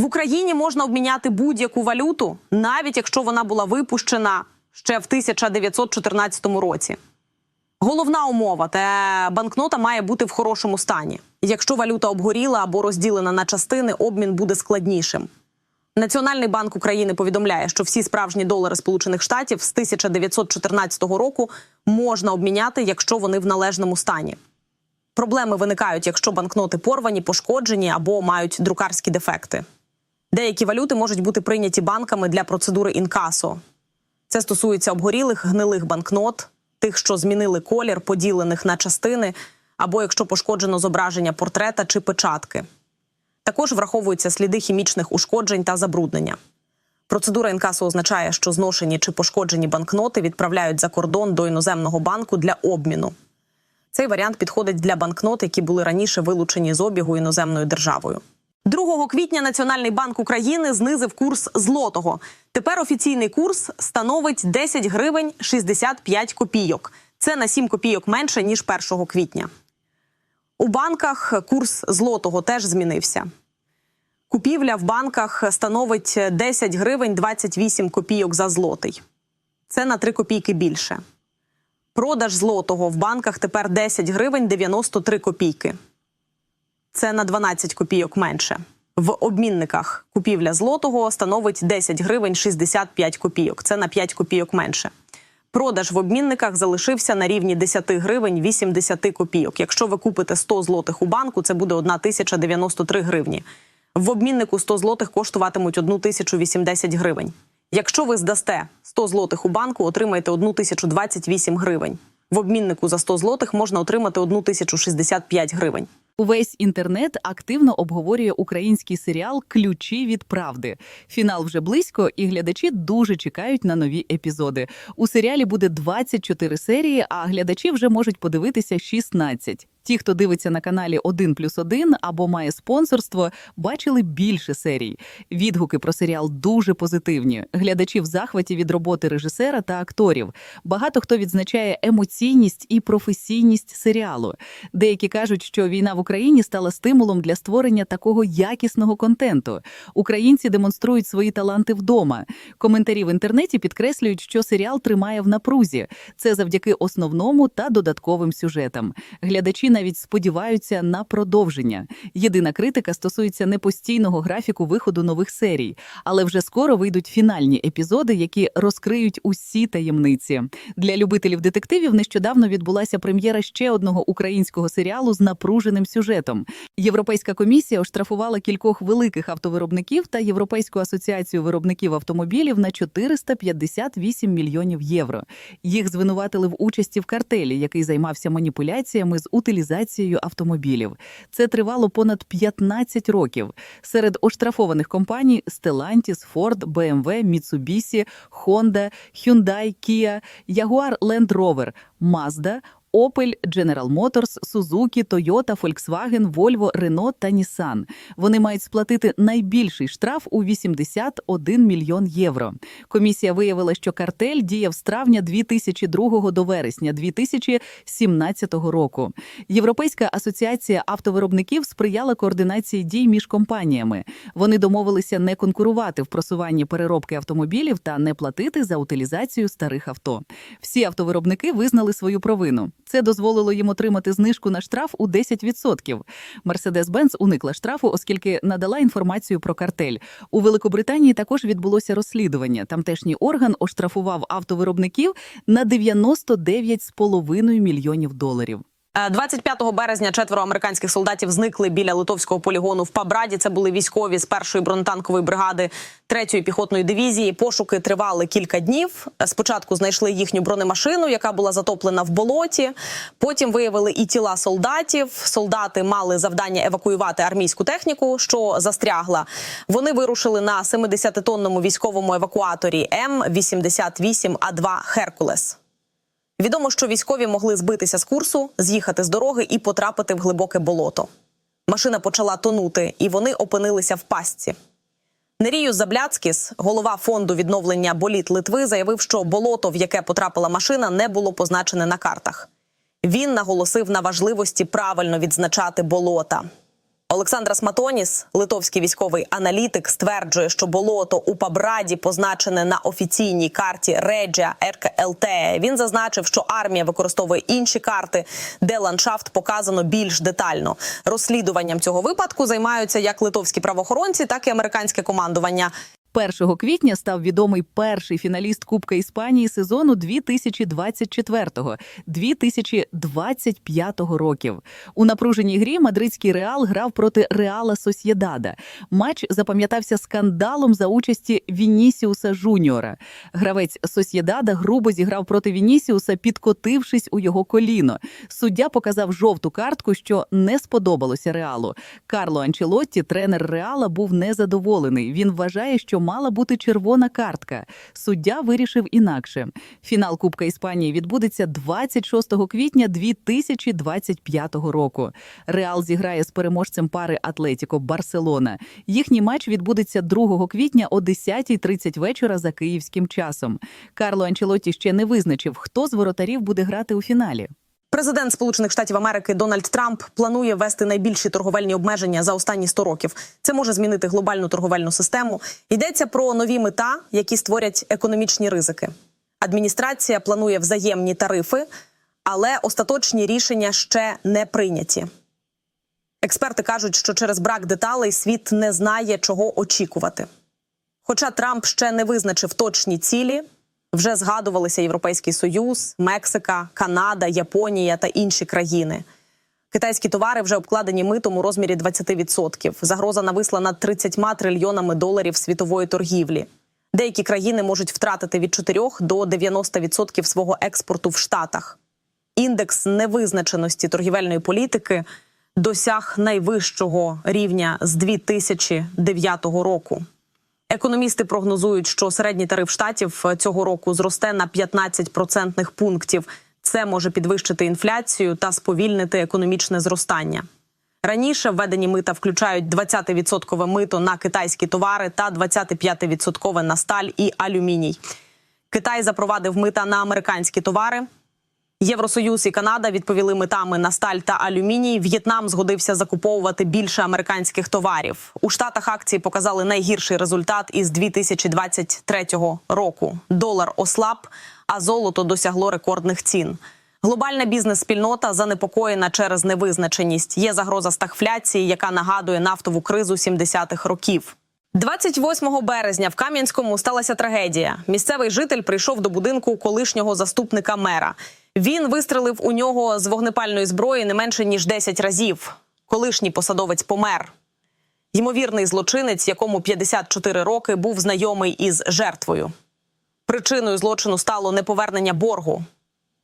В Україні можна обміняти будь-яку валюту, навіть якщо вона була випущена ще в 1914 році. Головна умова те банкнота має бути в хорошому стані. Якщо валюта обгоріла або розділена на частини, обмін буде складнішим. Національний банк України повідомляє, що всі справжні долари Сполучених Штатів з 1914 року можна обміняти, якщо вони в належному стані. Проблеми виникають, якщо банкноти порвані, пошкоджені або мають друкарські дефекти. Деякі валюти можуть бути прийняті банками для процедури інкасо. Це стосується обгорілих гнилих банкнот, тих, що змінили колір, поділених на частини, або якщо пошкоджено зображення портрета чи печатки. Також враховуються сліди хімічних ушкоджень та забруднення. Процедура інкасо означає, що зношені чи пошкоджені банкноти відправляють за кордон до іноземного банку для обміну. Цей варіант підходить для банкнот, які були раніше вилучені з обігу іноземною державою. 2 квітня Національний банк України знизив курс злотого. Тепер офіційний курс становить 10 гривень 65 копійок. Це на 7 копійок менше ніж 1 квітня. У банках курс злотого теж змінився. Купівля в банках становить 10 гривень 28 копійок за злотий. Це на 3 копійки більше. Продаж злотого в банках тепер 10 гривень 93 копійки. Це на 12 копійок менше. В обмінниках купівля злотого становить 10 гривень 65 копійок. Це на 5 копійок менше. Продаж в обмінниках залишився на рівні 10 гривень 80 копійок. Якщо ви купите 100 злотих у банку, це буде 1093 гривні. В обміннику 100 злотих коштуватимуть 1080 гривень. Якщо ви здасте 100 злотих у банку, отримаєте 1028 гривень. В обміннику за 100 злотих можна отримати 1065 гривень. Увесь інтернет активно обговорює український серіал Ключі від правди. Фінал вже близько, і глядачі дуже чекають на нові епізоди. У серіалі буде 24 серії, а глядачі вже можуть подивитися 16. Ті, хто дивиться на каналі 1 плюс 1 або має спонсорство, бачили більше серій. Відгуки про серіал дуже позитивні. Глядачі в захваті від роботи режисера та акторів. Багато хто відзначає емоційність і професійність серіалу. Деякі кажуть, що війна в Україні стала стимулом для створення такого якісного контенту. Українці демонструють свої таланти вдома. Коментарі в інтернеті підкреслюють, що серіал тримає в напрузі. Це завдяки основному та додатковим сюжетам. Глядачі навіть сподіваються на продовження. Єдина критика стосується непостійного графіку виходу нових серій, але вже скоро вийдуть фінальні епізоди, які розкриють усі таємниці. Для любителів детективів нещодавно відбулася прем'єра ще одного українського серіалу з напруженим сюжетом. Європейська комісія оштрафувала кількох великих автовиробників та Європейську асоціацію виробників автомобілів на 458 мільйонів євро. Їх звинуватили в участі в картелі, який займався маніпуляціями з утилізацією автомобілів. Це тривало понад 15 років. Серед оштрафованих компаній Stellantis, Ford, BMW, Mitsubishi, Honda, Hyundai, Kia, Jaguar Land Rover, Mazda, Opel, General Motors, Suzuki, Toyota, Volkswagen, Volvo, Renault та Nissan. Вони мають сплатити найбільший штраф у 81 мільйон євро. Комісія виявила, що картель діяв з травня 2002 до вересня 2017 року. Європейська асоціація автовиробників сприяла координації дій між компаніями. Вони домовилися не конкурувати в просуванні переробки автомобілів та не платити за утилізацію старих авто. Всі автовиробники визнали свою провину. Це дозволило їм отримати знижку на штраф у 10%. Mercedes-Benz уникла штрафу, оскільки надала інформацію про картель. У Великобританії також відбулося розслідування. Тамтешній орган оштрафував автовиробників на 99,5 мільйонів доларів. Е, 25 березня четверо американських солдатів зникли біля литовського полігону в Пабраді. Це були військові з першої бронетанкової бригади 3-ї піхотної дивізії. Пошуки тривали кілька днів. Е, Спочатку знайшли їхню бронемашину, яка була затоплена в болоті. Потім виявили і тіла солдатів. Солдати мали завдання евакуювати армійську техніку, що застрягла. Вони вирушили на 70-тонному військовому евакуаторі М-88 А2 Херкулес. Відомо, що військові могли збитися з курсу, з'їхати з дороги і потрапити в глибоке болото. Машина почала тонути, і вони опинилися в пастці. Нерію Забляцкіс, голова фонду відновлення боліт Литви, заявив, що болото, в яке потрапила машина, не було позначене на картах. Він наголосив на важливості правильно відзначати болота. Олександрас Сматоніс, литовський військовий аналітик, стверджує, що болото у Пабраді позначене на офіційній карті Реджа РКЛТ. Він зазначив, що армія використовує інші карти, де ландшафт показано більш детально. Розслідуванням цього випадку займаються як литовські правоохоронці, так і американське командування. 1 квітня став відомий перший фіналіст Кубка Іспанії сезону 2024-2025 років. У напруженій грі мадридський Реал грав проти Реала Сосєдада. Матч запам'ятався скандалом за участі Вінісіуса Жуніора. Гравець Сосєдада грубо зіграв проти Вінісіуса, підкотившись у його коліно. Суддя показав жовту картку, що не сподобалося Реалу. Карло Анчелотті, тренер Реала, був незадоволений. Він вважає, що мала бути червона картка. Суддя вирішив інакше. Фінал Кубка Іспанії відбудеться 26 квітня 2025 року. Реал зіграє з переможцем пари Атлетіко Барселона. Їхній матч відбудеться 2 квітня о 10.30 вечора за київським часом. Карло Анчелотті ще не визначив, хто з воротарів буде грати у фіналі. Президент Сполучених Штатів Америки Дональд Трамп планує ввести найбільші торговельні обмеження за останні 100 років. Це може змінити глобальну торговельну систему. Йдеться про нові мета, які створять економічні ризики. Адміністрація планує взаємні тарифи, але остаточні рішення ще не прийняті. Експерти кажуть, що через брак деталей світ не знає, чого очікувати. Хоча Трамп ще не визначив точні цілі, вже згадувалися Європейський Союз, Мексика, Канада, Японія та інші країни. Китайські товари вже обкладені митом у розмірі 20%. Загроза нависла над 30 трильйонами доларів світової торгівлі. Деякі країни можуть втратити від 4 до 90% свого експорту в Штатах. Індекс невизначеності торгівельної політики досяг найвищого рівня з 2009 року. Економісти прогнозують, що середній тариф штатів цього року зросте на 15 процентних пунктів. Це може підвищити інфляцію та сповільнити економічне зростання. Раніше введені мита включають 20% мито на китайські товари та 25% на сталь і алюміній. Китай запровадив мита на американські товари. Євросоюз і Канада відповіли митами на сталь та алюміній. В'єтнам згодився закуповувати більше американських товарів. У штатах акції показали найгірший результат із 2023 року. Долар ослаб, а золото досягло рекордних цін. Глобальна бізнес-спільнота занепокоєна через невизначеність. Є загроза стагфляції, яка нагадує нафтову кризу 70-х років. 28 березня в Кам'янському сталася трагедія. Місцевий житель прийшов до будинку колишнього заступника мера. Він вистрелив у нього з вогнепальної зброї не менше ніж 10 разів. Колишній посадовець помер. Ймовірний злочинець, якому 54 роки, був знайомий із жертвою. Причиною злочину стало неповернення боргу.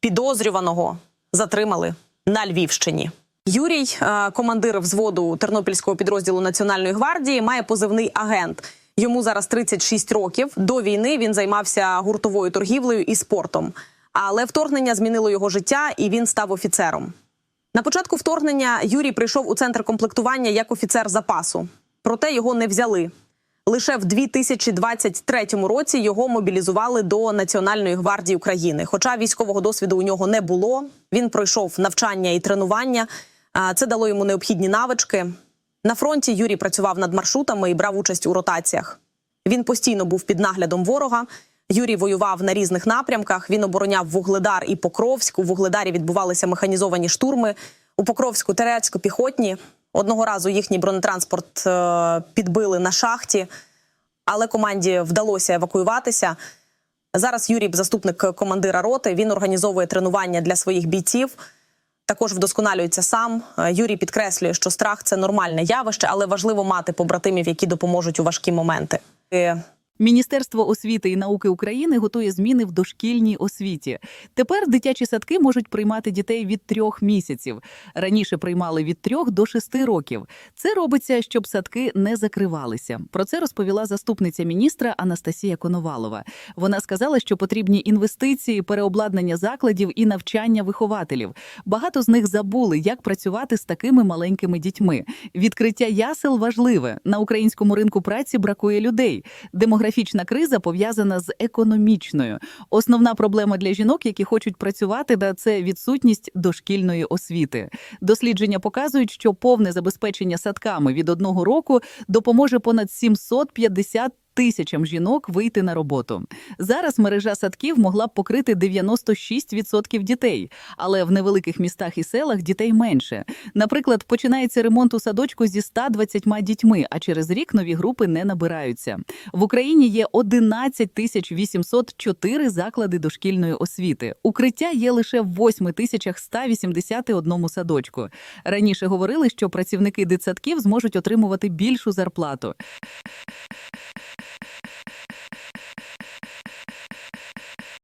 Підозрюваного затримали на Львівщині. Юрій, е, командир взводу тернопільського підрозділу Національної гвардії, має позивний агент. Йому зараз 36 років. До війни він займався гуртовою торгівлею і спортом. Але вторгнення змінило його життя, і він став офіцером. На початку вторгнення Юрій прийшов у центр комплектування як офіцер запасу, проте його не взяли. Лише в 2023 році його мобілізували до Національної гвардії України. Хоча військового досвіду у нього не було, він пройшов навчання і тренування. Це дало йому необхідні навички. На фронті Юрій працював над маршрутами і брав участь у ротаціях. Він постійно був під наглядом ворога. Юрій воював на різних напрямках. Він обороняв Вугледар і Покровськ. У Вугледарі відбувалися механізовані штурми. У Покровську терецько піхотні. Одного разу їхній бронетранспорт е, підбили на шахті, але команді вдалося евакуюватися. Зараз Юрій, заступник командира роти, він організовує тренування для своїх бійців. Також вдосконалюється сам. Е, Юрій підкреслює, що страх це нормальне явище, але важливо мати побратимів, які допоможуть у важкі моменти. Міністерство освіти і науки України готує зміни в дошкільній освіті. Тепер дитячі садки можуть приймати дітей від трьох місяців. Раніше приймали від трьох до шести років. Це робиться, щоб садки не закривалися. Про це розповіла заступниця міністра Анастасія Коновалова. Вона сказала, що потрібні інвестиції, переобладнання закладів і навчання вихователів. Багато з них забули, як працювати з такими маленькими дітьми. Відкриття ясел важливе на українському ринку праці бракує людей. Демографічна демографічна криза пов'язана з економічною. Основна проблема для жінок, які хочуть працювати, да це відсутність дошкільної освіти. Дослідження показують, що повне забезпечення садками від одного року допоможе понад 750 тисячам жінок вийти на роботу. Зараз мережа садків могла б покрити 96% дітей, але в невеликих містах і селах дітей менше. Наприклад, починається ремонт у садочку зі 120 дітьми, а через рік нові групи не набираються. В Україні є 11 тисяч 804 заклади дошкільної освіти. Укриття є лише в 8 тисячах 181 садочку. Раніше говорили, що працівники дитсадків зможуть отримувати більшу зарплату.